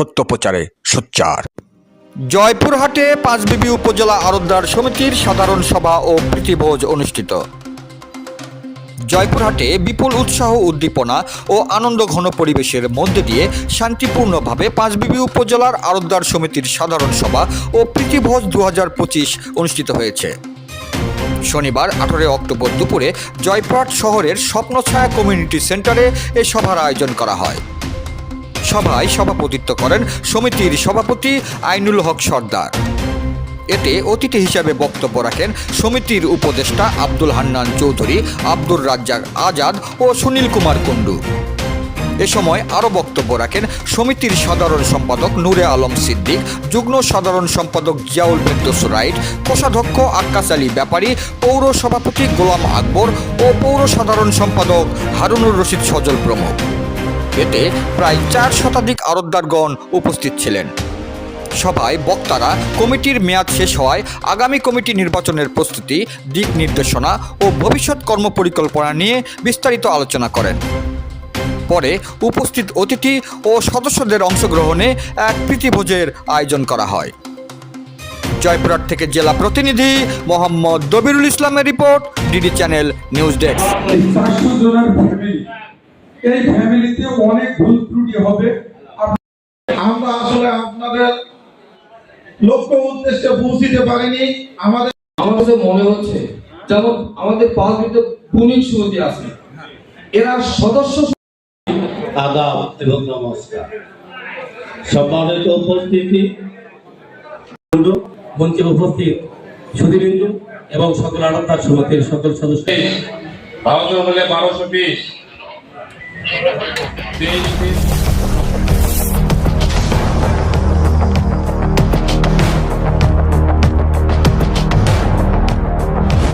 সত্য প্রচারে সোচ্চার। জয়পুরহাটে পাঁচবিবি উপজেলা আরোদ্দার সমিতির সাধারণ সভা ও প্রীতিভোজ অনুষ্ঠিত। জয়পুরহাটে বিপুল উৎসাহ, উদ্দীপনা ও আনন্দ ঘন পরিবেশের মধ্যে দিয়ে শান্তিপূর্ণভাবে পাঁচবিবি উপজেলার আরোদ্দার সমিতির সাধারণ সভা ও প্রীতিভোজ দু হাজার পঁচিশ অনুষ্ঠিত হয়েছে। শনিবার, আঠারোই অক্টোবর দুপুরে জয়পুরহাট শহরের স্বপ্নছায়া কমিউনিটি সেন্টারে এ সভার আয়োজন করা হয়। সভায় সভাপতিত্ব করেন সমিতির সভাপতি আইনুল হক সর্দার। এতে অতিথি হিসাবে বক্তব্য রাখেন সমিতির উপদেষ্টা আব্দুল হান্নান চৌধুরী, আব্দুর রাজ্জাক আজাদ ও সুনীল কুমার কুণ্ডু। এ সময় আরও বক্তব্য রাখেন সমিতির সাধারণ সম্পাদক নূরে আলম সিদ্দিক, যুগ্ম সাধারণ সম্পাদক জিয়াউল ফেরদোস রাইট, কোষাধ্যক্ষ আক্কাস আলী ব্যাপারী, পৌর সভাপতি গোলাম আকবর ও পৌর সাধারণ সম্পাদক হারুনুর রশিদ সজল প্রমুখ। এতে প্রায় চার শতাধিক আরতদারগণ উপস্থিত ছিলেন। সভায় বক্তারা কমিটির মেয়াদ শেষ হওয়ায় আগামী কমিটি নির্বাচনের প্রস্তুতি, দিক নির্দেশনা ও ভবিষ্যৎ কর্মপরিকল্পনা নিয়ে বিস্তারিত আলোচনা করেন। পরে উপস্থিত অতিথি ও সদস্যদের অংশগ্রহণে এক প্রীতিভোজের আয়োজন করা হয়। জয়পুরহাট থেকে জেলা প্রতিনিধি মোহাম্মদ দবিরুল ইসলামের report, DD channel news desk. এই ফ্যামিলিতে অনেক ভুল ত্রুটি হবে। আমরা আসলে আপনাদের লক্ষ্য উদ্দেশ্যে পৌঁছিতে পারিনি। আমাদের আমার কাছে মনে হচ্ছে যেমন আমাদের পাঁচবিতে পুলিশ সমিতি আছে। এরা সদস্য আদাব এবং নমস্কার। সম্মানিত উপস্থিতি। মঞ্চে উপস্থিত সুধীবিন্দু এবং সকল আড়তার সমিতির সকল সদস্য। ভারতীয় বারোশো বিশ Beijo, beijo.